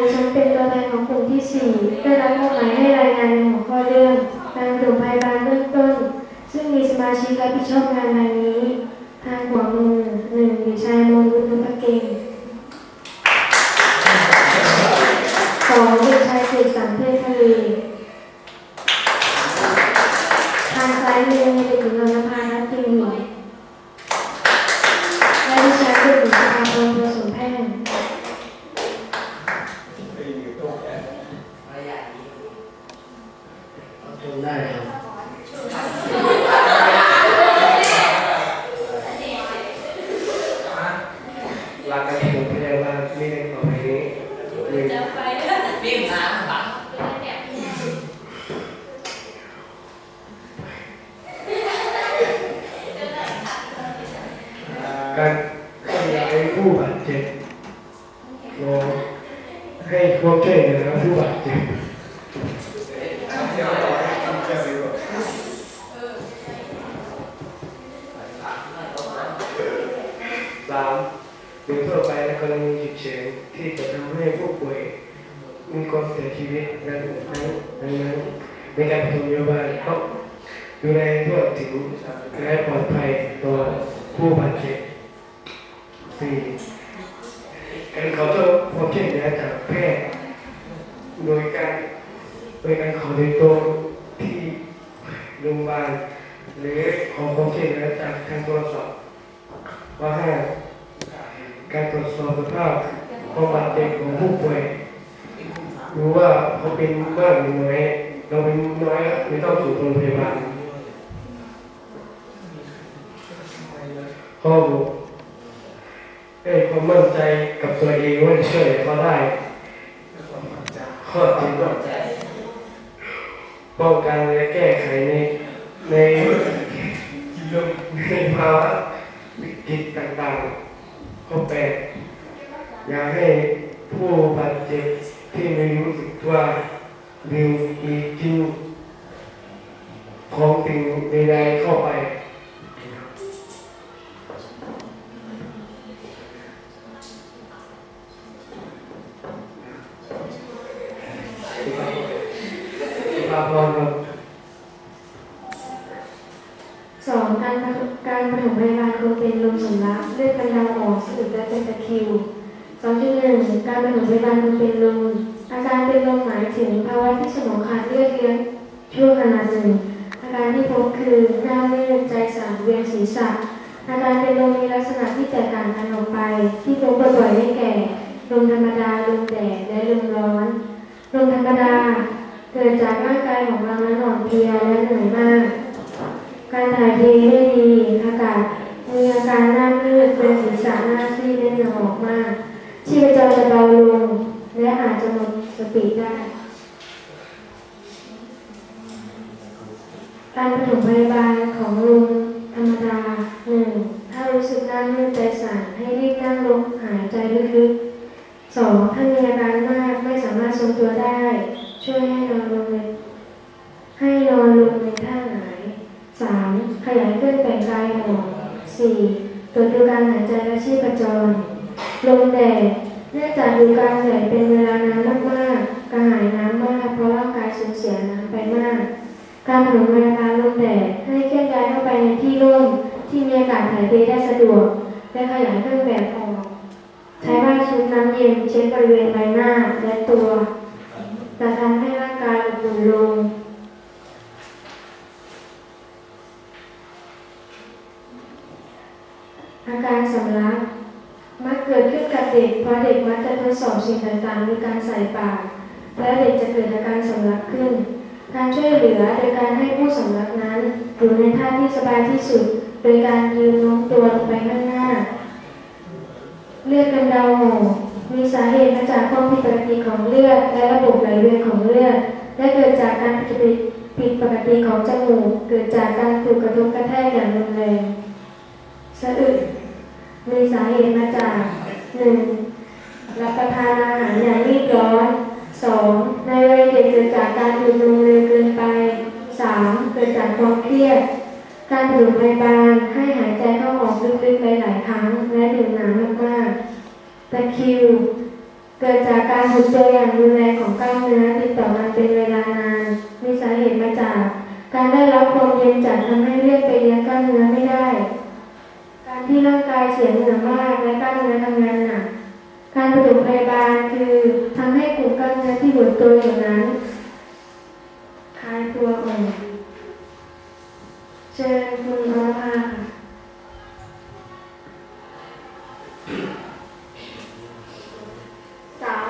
ดิฉันเป็นตัวแทนของกลุ่มที่สี่ได้รับมอบหมายให้รายงานในหัวข้อเรื่องการปฐมพยาบาลเบื้องต้น ซึ่งมีสมาชิกรับผิดชอบงานดังนี้ ทางขวามือหนึ่งเด็กชายมนต์บุญนุภเกงสองเด็กชายเสกสรรเทพทะเลทางซ้ายมือเด็กหญิงนนภานัทจิมหญิและดิฉันเด็กหญิงสภาพรผสมแพทย์ ทำได้ครับ หลักการผมพยาบาลมีในต่อไปนี้ หนึ่ง Bim nada, tá? การให้ยาให้ผู้บาดเจ็บโลให้ความช่วยเหลือผู้บาดเจ็บสามโดยทั่วไปในกรณีฉุกเฉิน ที่จะทำให้ผู้ป่วยมีความเสียชีวิตนั้นนั้นดังนั้นในการปฐมพยาบาลต้องดูแลทั่วถึงและปลอดภัยต่อผู้บาดเจ็บสี่การขอโทษความช่วยเหลือจากแพทย์โดยการโดยการขอโดยตรงที่โรงพยาบาลหรือขอความช่วยเหลือจากทางโทรศัพท์ว่าห้าการตรวจสอบสภาพ ความบาดเจ็บของผู้ป่วยรู้ว่าเขาเป็นมากหรือน้อยเราเป็นน้อยไม่ต้องสู่โรงพยาบาลข้อบุกให้ความมั่นใจกับตัวเองว่าจะช่วยเหลือเขาได้ข้อจริงก็ป้องกันและแก้ไขในในในภาวะวิกฤตต่างๆข้อแปดอยากให้ ผู้บาดเจ็บที่ไม่รู้สึกว่าหรือมีจริงของสิ่งใดๆเข้าไป สองการการปฐมพยาบาลควรเป็นลมสำลักเลือดกำเดาออกสะดุดและเป็นตะคริว สองจุดหนึ่งการปฐมพยาบาลควรเป็นลมอาการเป็นลมหมายถึงภาวะที่สมองขาดเลือดเลี้ยงชั่วขณะหนึ่งอาการที่พบคือหน้ามืดใจสั่นเวียนศีรษะอาการเป็นลมมีลักษณะที่แตกต่างกันออกไป ที่พบบ่อยๆได้แก่ลมธรรมดาลมแดดและลมร้อนลมธรรมดาเกิดจากร่างกายของเรานั้นอ่อนเพลียและเหนื่อยมาก การถ่ายเทได้ดีอากาศมีอาการหน้ามืดเป็นศีรษะหน้าซีดและเหงื่อออกมาก ชีพจรจะเบาลงและอาจจะหมดสติได้ การปฐมพยาบาลของลุงธรรมดาหนึ่งถ้ารู้สึกหน้ามืดใจสั่นให้รีบนั่งลงหายใจลึกๆสองถ้ามีอาการมากไม่สามารถทรงตัวได้ ช่วยให้นอนลงในให้นอนลงในท่าไหงายสามขยายเครื่องแต่งกายออกสี่ตรวจดูการหายใจและชีพจร ลมแดดเนื่องจากอยู่กลางแดดเป็นเวลานานมากๆกระหายน้ำมาก เพราะร่างกายสูญเสียน้ำไปมาก การปฐมพยาบาลลมแดดให้เคลื่อนย้ายเข้าไปในที่ร่มที่มีอากาศถ่ายเทได้สะดวกและขยายเครื่องแบบออกใช้ผ้าชุบน้ำเย็นเช็ดบริเวณใบหน้าและตัวจะทำให้ร่างกายอบอุ่นลงอาการสำลัก มักเกิดขึ้นกับ เด็กเพราะเด็กมักจะทดสอบสิ่งต่างๆด้วยการใส่ปากและเด็กจะเกิดอาการสำลักขึ้น การช่วยเหลือโดยการให้ผู้สำลักนั้นอยู่ในท่าที่สบายที่สุด โดยการยืนโน้มตัวลงไปข้างหน้า เลือดกำเดาหมูมีสาเหตุมาจากความผิดปกติของเลือดและระบบไหลเวียนของเลือดและเกิดจากการผิดปกติของจมูก เกิดจากการถูกกระทบกระแทกอย่างรุนแรงสะอึกมีสาเหตุมาจาก หนึ่งรับประทานอาหารอย่างรีบร้อนสองในวัยเด็กเกิดจากการดื่มนมเร็วเกินไปสามเกิดจากความเครียด การดื่มพยาบาลให้หายใจเข้าออกลึกๆหลายครั้งและดื่มน้ำมากๆตะคิว เกิดจากการหดตัวอย่างรุนแรงของกล้ามเนื้อติดต่อกันเป็นเวลานานมีสาเหตุมาจาก การได้รับความเย็นจัดทำให้เลือดไปเลี้ยงกล้ามเนื้อไม่ได้ การที่ร่างกายเสียเหงื่อมากและกล้ามเนื้อทำงาน ปฐมพยาบาลคือทำให้กลุ่มกล้ามเนื้อที่หดตัวอย่างนั้นคลายตัวออนเชิญคุณอรภาค่ะสาม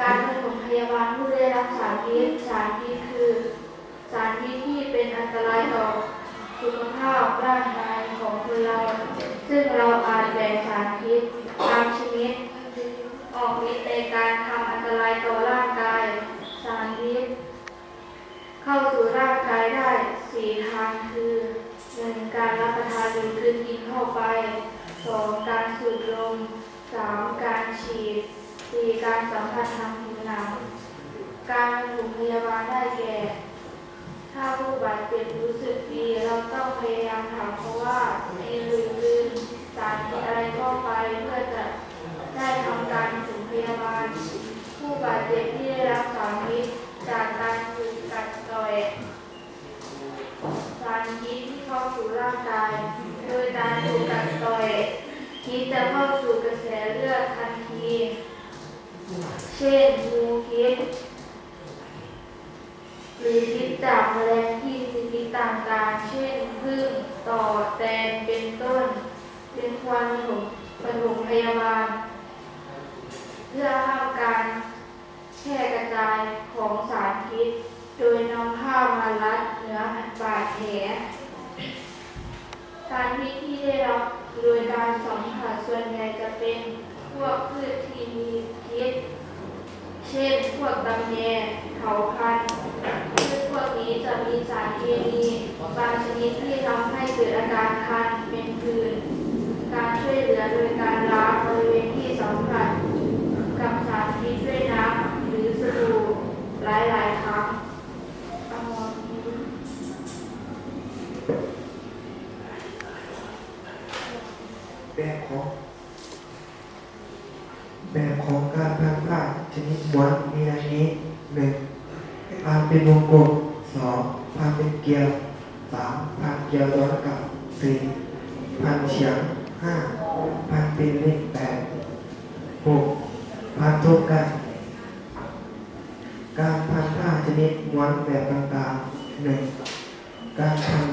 การปฐมพยาบาลผู้ได้รับสารพิษสารพิษคือ สารพิษที่เป็นอันตรายต่อสุขภาพร่างกายของคนเรา ซึ่งเราอาจแบ่งสารพิษตามชนิด ออกฤทธิ์ในการทำอันตรายต่อร่างกาย สารพิษเข้าสู่ร่างกายได้สี่ทางคือหนึ่งการรับประทานหรือกลืนกินเข้าไปสองการสูดลมสามการฉีดสี่การสัมผัสทางผิวหนัง การปฐมพยาบาลได้แก่ ถ้าผู้บาดเจ็บรู้สึกดีเราต้องพยายามถามเขาว่ามีหรือลืมสารพิษอะไรเข้าไปเพื่อจะ ได้ทำการปฐมพยาบาล ผู้บาดเจ็บที่ได้รับสารพิษจากการถูกกัดต่อยสารพิษที่เข้าสู่ร่างกาย โดยการถูกกัดต่อยพิษจะเข้าสู่กระแสเลือดทันที เช่นงูพิษหรือพิษจากแมลงที่มีพิษต่างๆ เช่นผึ้งต่อแตนเป็นต้น เป็นควรปฐมปฐมพยาบาล เพื่อห้ามการแพร่กระจายของสารพิษ โดยนำผ้ามารัดเนื้อบาดแผลสารพิษที่ได้รับโดยการสัมผัสส่วนใหญ่จะเป็นพวกพืชที่มีพิษ เช่นพวกตำแยเถาพันธุ์พืชพวกนี้จะมีสารเคมีบางชนิดที่ทำให้เกิดอาการคันเป็นผื่นการช่วยเหลือโดยการล้างบริเวณที่สัมผัส กับสารพิษด้วยน้ำหรือสบู่หลาย ๆ ครั้งเอามองนี้ แบบของแบบของการพันผ้าชนิดม้วนมีดังนี้หนึ่งพันเป็นวงกลมสองพันเป็นเกลียวสามพันเกลียวย้อนกลับสี่พันเฉียงห้าพันเป็นเลขแปดหกพันทบกันการพันผ้าชนิดม้วนแบบต่างๆหนึ่งการพัน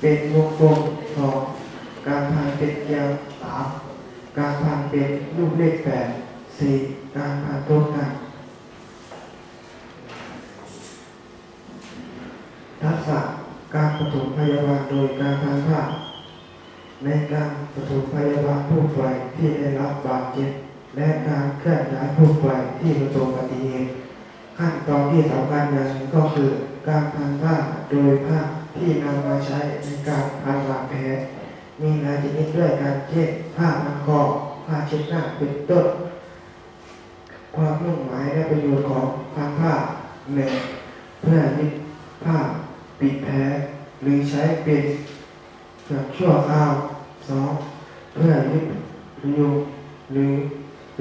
เป็นวงกลมสอง การพันเป็นเกลียวสามการพัน เนรูปเลขแปดสี่การพันตัวกันทักษะการปฐมพยาบาลโดยการพันผ้าในการปฐมพยาบาลผู้ป่วยที่ได้รับบาดเจ็บและการเคลื่อนย้ายผู้ป่วยที่ประสบอุบัติเหตุขั้นตอนที่สำคัญอย่างหนึ่งก็คือการพันผ้าโดยผ้าที่นำมาใช้ในการพันบาดแผลมีหลายชนิดด้วยกันเช่นผ้ามันคอ ผ้าเช็ดหน้าเป็นต้น ความมุ่งหมายและประโยชน์ของพันผ้าหนึ่งเพื่อยึดผ้าปิดแผลหรือใช้เป็นแบบชั่วคราวสองเพื่อยึดประโยชน์หรือ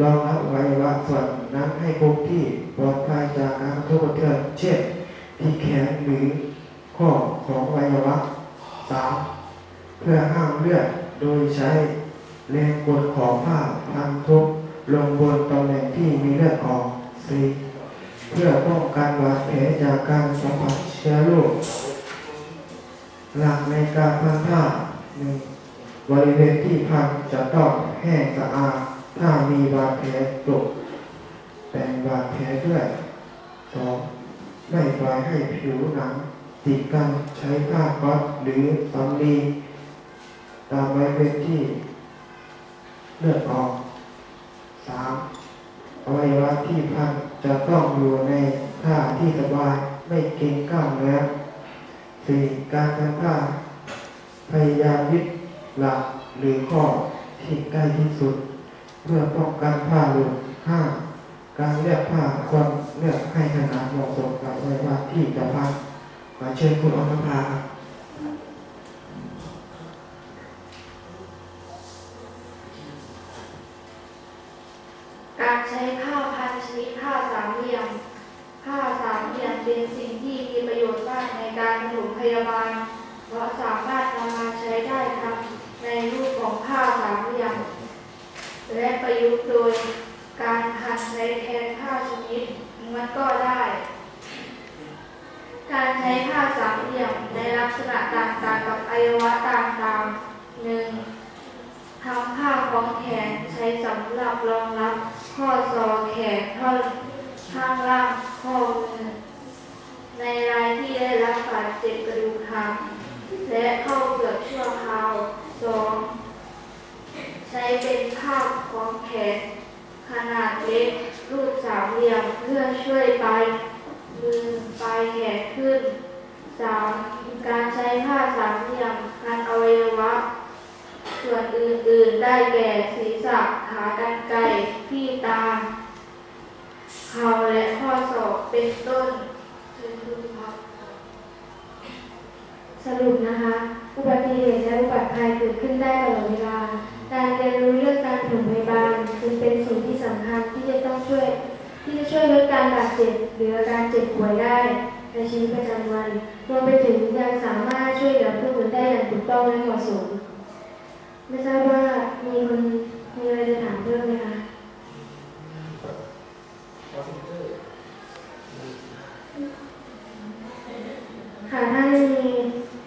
รองรับอวัยวะส่วนนั้นให้คงที่ปลอดภัยจากการกระทบกระเทือนเช่นที่แขนหรือข้อของอวัยวะสามเพื่อห้ามเลือดโดยใช้ แรงกดของผ้าพันทุบลงบนตำแหน่งที่มีเลือดออก 4. เพื่อป้องกันบาดแผลจากการสัมผัสเชื้อโรคหลักในการพันผ้าหนึ่งบริเวณที่พันจะต้องแห้งสะอาดถ้ามีบาดแผลตกแต่งบาดแผลด้วย 2. ไม่ปล่อยให้ผิวหนังติดกันใช้ผ้าก๊อซหรือสำลีตามบริเวณที่ เลือดออก 3. อวัยวะที่พันจะต้องอยู่ในท่าที่สบายไม่เกร็งกล้ามเนื้อ 4. การพันผ้าพยายามยึดหลักหรือข้อที่ใกล้ที่สุด เพื่อป้องกันผ้าหลุด 5. การเลือกผ้าควรเลือกให้ขนาดเหมาะสมกับอวัยวะที่จะพันขอเชิญคุณอมภา การใช้ผ้าพันชชิดผ้าสามเหลี่ยม ผ้าสามเหลี่ยมเป็นสิ่งที่มีประโยชน์มากในการปฐมพยาบาล เพราะสามารถนำมาใช้ได้ทั้งในรูปของผ้าสามเหลี่ยม และประยุกต์โดยการพันใช้แทนผ้าชนิดม้วนก็ได้ การใช้ผ้าสามเหลี่ยมในลักษณะต่างๆกับอวัยวะต่างๆหนึ่งทำผ้าคล้องแขน ใช้สำหรับรองรับข้อศอกแขนท่อนข้างล่างข้อมือในรายที่ได้รับบาดเจ็บกระดูกหักและเข้าเกือบชั่วคราวสองใช้เป็นผ้าคล้องแขนขนาดเล็กรูปสามเหลี่ยมเพื่อช่วยปลายมือปลายแขนขึ้น 3. การใช้ผ้าสามเหลี่ยมพันอวัยวะ ส่วนอื่นๆได้แก่ศีรษะขากรรไกรที่ตาเข่าและข้อศอกเป็นต้นสรุปนะคะ อุบัติเหตุและอุบัติภัยเกิดขึ้นได้ตลอดเวลา การเรียนรู้เรื่องการปฐมพยาบาลจึงเป็นสิ่งที่สำคัญที่จะต้องช่วย ที่จะช่วยลดการบาดเจ็บหรืออาการเจ็บป่วยได้ ในชีวิตประจำวันรวมไปถึงยังสามารถช่วยเหลือผู้อื่นได้อย่างถูกต้องและเหมาะสม ไม่ทราบว่ามีคนมีอะไรจะถามเพิ่มไหมคะค่ะถ้าไม่มี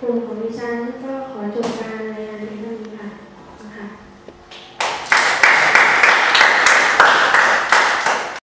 กลุ่มของดิฉันก็ขอจบการ